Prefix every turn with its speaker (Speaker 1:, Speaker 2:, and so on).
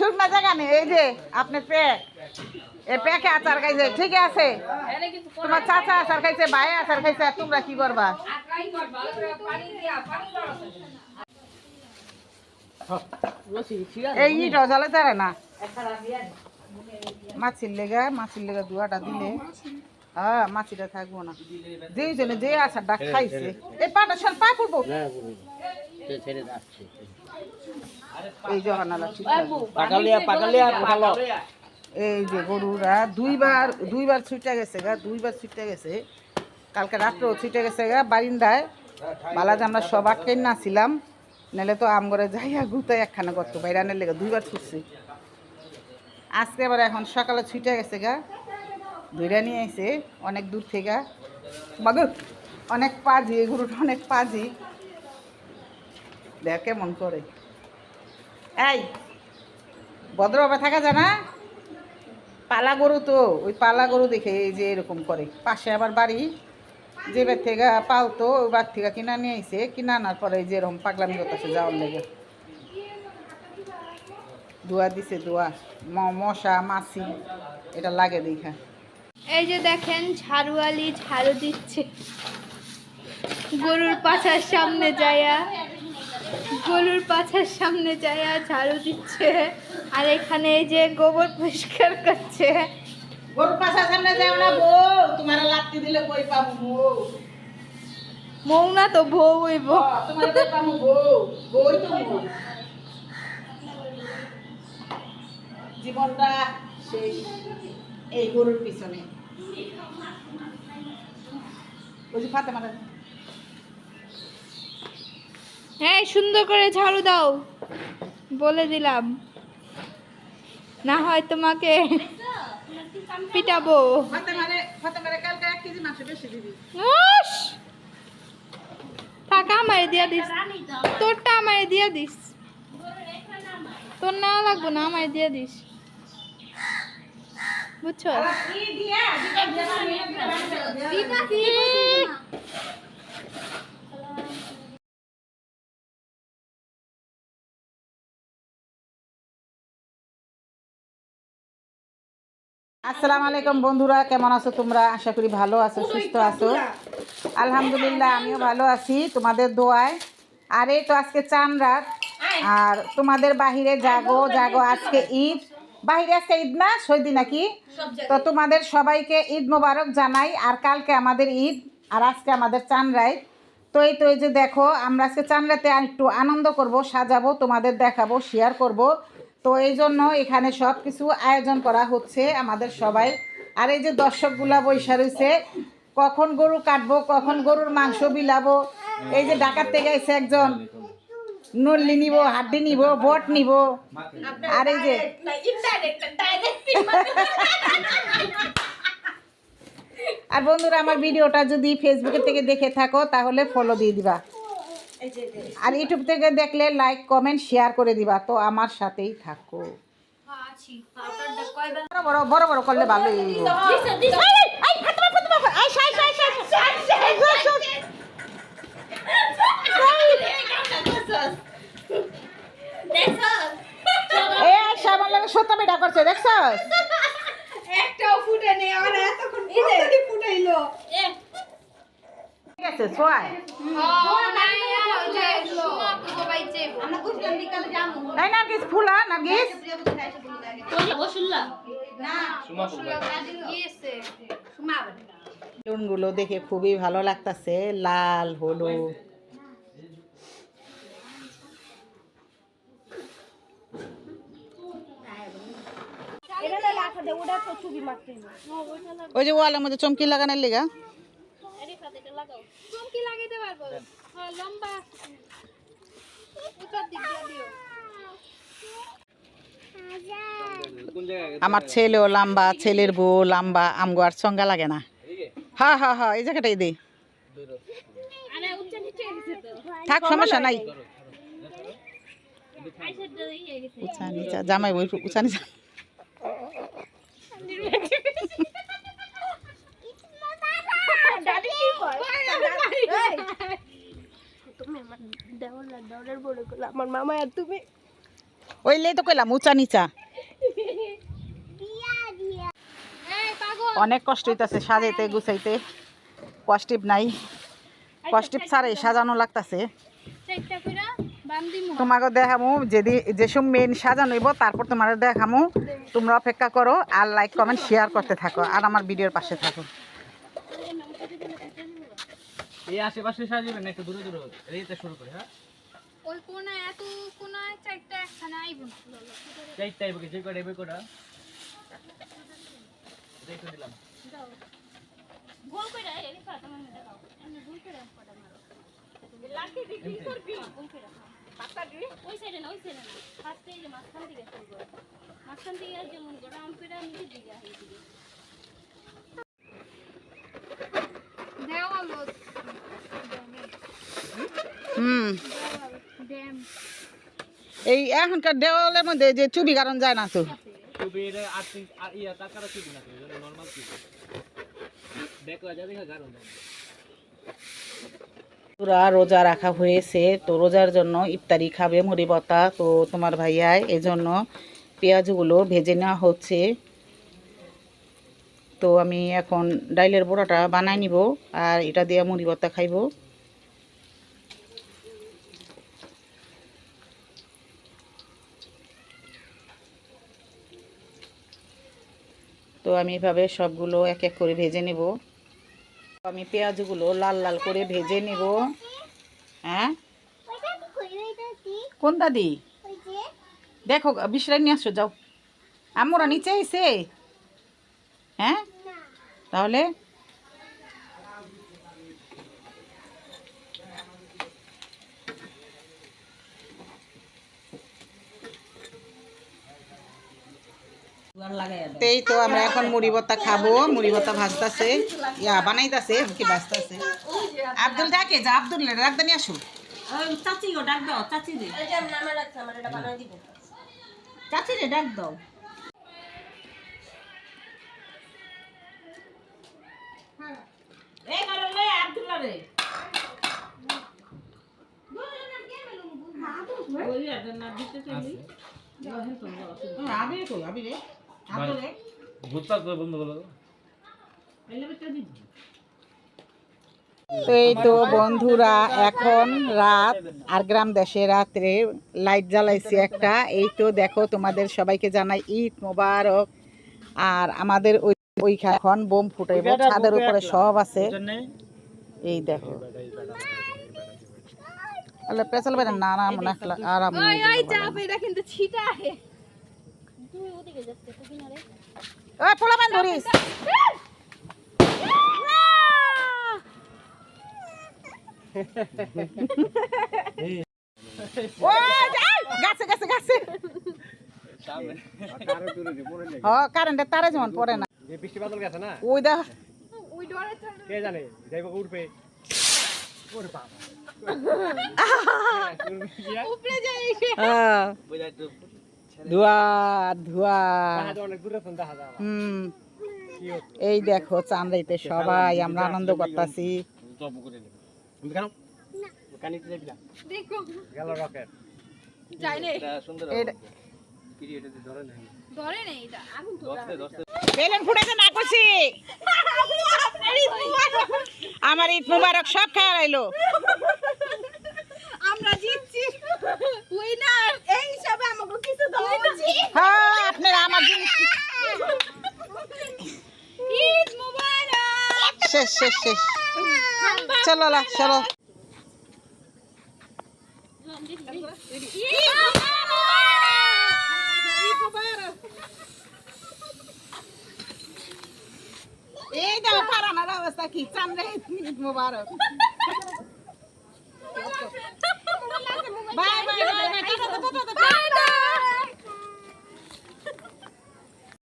Speaker 1: শুকনা জায়গা নেই, এই যে আপনার প্যাক এই প্যাকে আচার খাইছে, ঠিক আছে? তোমার চাচা আচার খাইছে, ভাই আচার খাইছে তোমরা কি করবা? এই ইটা জ্বালে তারে না? মাছির লেগা মাছির লেগা দুয়াটা দিলে। হ্যাঁ মাছিটা থাকব না। যেই জন্য যে আচারটা খাইছে এই পাটা সাল পা পড়ব।
Speaker 2: পাকালিয়া পাকালিয়া ভালো।
Speaker 1: এই যে গরুরা দুইবার দুইবার ছুটে গেছে গা দুইবার ছুটে গেছে। কালকে রাত্রেও ছুটে গেছে গা বারিন্দায়। বালা যে আমরা সব আটকে নাছিলাম নাহলে তো আম করে যাইয়া গুতে একখানা করতো বাইরানের লেগে দুইবার ছুটছি। আজকে আবার এখন সকালে ছুটে গেছে গা ধইরা নিয়ে আইছে অনেক দূর থেকে। বাগু অনেক পাজি এই গরুটা অনেক পাজি। দেখ কেমন করে। এই, ভদ্রভাবে থাকা যায় না? পালা গরু তো, ওই পালা গরু দেখে এই যে এরকম করে। পাশে আবার বাড়ি, যে বার থেকে পালতো, ওই বার থেকে কিনা নিয়ে আইছে, কিনা আনার পরে এই যে এরকম পাগলামি করতেছে যাওয়ার লেগে। দোয়া দিছে দোয়া মশা, মাছি, এটা লাগে দেখা।
Speaker 3: এই যে দেখেন, ঝাড়ুয়ালি, ঝাড়ু দিচ্ছে। গরুর পাছার সামনে যায়া গরুর পাছার সামনে যায়া ঝাড়ু দিচ্ছে আর এখানে এই যে গোবর পরিষ্কার করছে।
Speaker 1: গরুর পাশা সামনে যাও না বউ তোমার লাত্তি দিলে কই পাবো বউ?
Speaker 3: মৌ না তো বউ হইব
Speaker 1: তোমার কই পাবো বউ? বই তো জীবনটা শেষ এই গরুর পিছনে। বুঝি ফাতে মারা
Speaker 3: হ্যাঁ সুন্দর করে ঝাড়ু দাও। বলে দিলাম। না হয় তোমাকে পিটাবো! টাকা আমারে দিয়া দিস। তোরটা আমারে দিয়া দিস। তোর না লাগবো না আমারে দিয়া দিস। বুঝছ?
Speaker 1: আসসালামু আলাইকুম বন্ধুরা কেমন আছো তোমরা? আশা করি ভালো আছো সুস্থ আছো। আলহামদুলিল্লাহ আমিও ভালো আছি তোমাদের দোয়ায়। আর এই তো আজকে চান রাত। আর তোমাদের বাহিরে জাগো জাগো আজকে ঈদ। বাহিরে আজকে ঈদ না সৈদি নাকি? তো তোমাদের সবাইকে ঈদ মোবারক জানাই আর কালকে আমাদের ঈদ আর আজকে আমাদের চান রাত তো এই তো এই যে দেখো আমরা আজকে চান রাতে একটু আনন্দ করব সাজাবো তোমাদের দেখাবো শেয়ার করব। তো এই জন্য এখানে সব কিছু আয়োজন করা হচ্ছে আমাদের সবাই। আর এই যে দর্শকগুলা বৈশা রয়েছে কখন গরু কাটবো, কখন গরুর মাংস বিলাবো, এই যে ডাকাত থেকে এসে একজন, নল্লি নিব, হাড্ডি নিব, বট নিব, আর এই যে আর বন্ধুরা, আমার ভিডিওটা যদি ফেসবুকের থেকে দেখে থাকো, তাহলে ফলো দিয়ে দিবা। আর ইউটিউব থেকে দেখলে লাইক কমেন্ট শেয়ার করে দিবা। তো আমার সাথেই থাকো। বড় বড় বড় বড় করলে ভালো এ শ্যামল সত্য বেটা করছে দেখছ
Speaker 3: একটাও ফুটে নেই আমার এতক্ষণ ফুটাইলো।
Speaker 1: ঠিক আছে সোয়াই ফুলা বেলুনগুলো দেখে খুবই ভালো লাগতাছে। লাল হলুদ। ওই যে ওয়ালের মধ্যে চমকি লাগানোর লেগা।
Speaker 3: চমকি লাগাইতে পারব। লম্বা।
Speaker 1: আমার ছেলেও লম্বা ছেলের বউ লম্বা আমগো আর সঙ্গা লাগে না। হ্যাঁ হ্যাঁ হ্যাঁ এই জায়গাটাই দে।
Speaker 3: আরে উচ্চ নিচে গেছে তো।
Speaker 1: থাক সমস্যা নাই। উঁচা নিচা জামাই বই উঁচা নিচা
Speaker 3: দাদি কি কয় দেওয়ার বড় করলে আমার মামা আর তুমি?
Speaker 1: ওইলেই তো কইলাম উঁচা নিচা। অনেক কষ্ট হইতাছে সাজাইতে গুছাইতে। কষ্টিপ নাই। কষ্টিপ ছাড়াই সাজানো লাগতাছে। তোমাকে দেখামু যেদি যেসব মেন সাজানো হইব তারপর তোমার দেখামু। তোমরা অপেক্ষা করো আর লাইক কমেন্ট শেয়ার করতে থাকো আর আমার ভিডিওর পাশে থাকো।
Speaker 2: এই আশেপাশে সাজিবেন একটু দূরে দূরে। এইটা শুরু করে হ্যাঁ?
Speaker 3: ওই কোনায় এত কোনায় একখানে আইব
Speaker 2: যে করে কোটা দেখে দিলাম।
Speaker 3: গোল গোল কটা মারো। কি করবি? গোল পাতা দি ওই সাইডে না ওই সাইডে না। ফার্স্টে এই মাঝখান থেকে মাঝখান থেকে যেমন গোটা আম কইরা নিচে দিকে আই দিকে দেওয়াল
Speaker 1: হুম। এই এখনকার দেওয়ালের মধ্যে যে চুবি কারণ যায় না তো। পুরা রোজা রাখা হয়েছে তো রোজার জন্য ইফতারি খাবে মুড়ি বতা তো তোমার ভাইয়ায় এই জন্য পেঁয়াজগুলো ভেজে নেওয়া হচ্ছে। তো আমি এখন ডাইলের বড়াটা বানাই নিব আর এটা দিয়ে মুড়ি বতা খাইব। তো আমি এভাবে সবগুলো এক এক করে ভেজে নেব। আমি পেঁয়াজগুলো লাল লাল করে ভেজে নেব। হ্যাঁ? কোন দাদি? দেখো বিশ্রাম নিয়ে আসো, যাও। আমরা নিচে এসে হ্যাঁ? তাহলে তো এই তো আমরা এখন মুড়ি ভর্তা খাব মুড়ি ভর্তা ভাজতাছে ইয়া বানাইতাছে কি ভাজতাছে আব্দুল ডাকে যা আব্দুল রাখতে নিয়ে আসো। চাচি গো ডাক দাও চাচি রে চাচি রে ডাক দাও। এই কারণ লে আব্দুল্লাহ রে? আবির কই আবির
Speaker 2: ভূতটা তো।
Speaker 1: এই তো বন্ধুরা এখন রাত আর গ্রাম দেশে রাত্রে লাইট জ্বালাইছি একটা। এই তো দেখো তোমাদের সবাইকে জানাই ঈদ মোবারক। আর আমাদের ওই এখন বোম ফুটাইব ছাদের উপরে সব আছে। এই দেখো। আল্লাহ পেছাল বেড়ে না না মনে হয় আরাম
Speaker 3: ওই ওই চাপ এটা কিন্তু ছিটা হে তুমি ওদিকে যাচ্ছে তো কিনারে
Speaker 1: ওই পোলা বান ধরিস। ওই গাছে গাছে গাছে। হ কারেন্টের তারে যেমন পড়ে না
Speaker 2: বৃষ্টি বাদল গেছে না?
Speaker 1: ওই দেখ
Speaker 3: ওই ডরে চল।
Speaker 2: কে জানে? যাইব উঠবে ওরে বাবা।
Speaker 3: উপরে যাই।
Speaker 1: হ্যাঁ। ধোয়া ধোয়া। হুম। এই দেখো, চান্দাইতে সবাই, আমরা আনন্দ করতেছি।
Speaker 2: জব করে নেব তুমি কেন কানিতে যাবি না
Speaker 3: দেখো
Speaker 2: গেল রকেট
Speaker 3: যাই রে
Speaker 2: সুন্দর
Speaker 1: এটা
Speaker 2: পিরিয়ডে ধরে নাই
Speaker 3: ধরে নেই এটা আগুন তো
Speaker 2: দশতে দশতে
Speaker 1: বেলুন ফুটাইতে না করছি আমার ঈদ মুবারক সব খেয়াল আইলো
Speaker 3: আমরা জিতছি উইনার এই হিসাবে আমাকে কিছু দাও
Speaker 1: হ্যাঁ আপনারা আমার জিনিস
Speaker 3: ঈদ মুবারক
Speaker 1: শেষ শেষ। চলো লা চলো। এই দেখো ফারানার অবস্থা কি? চান্দ্রে মুবারক।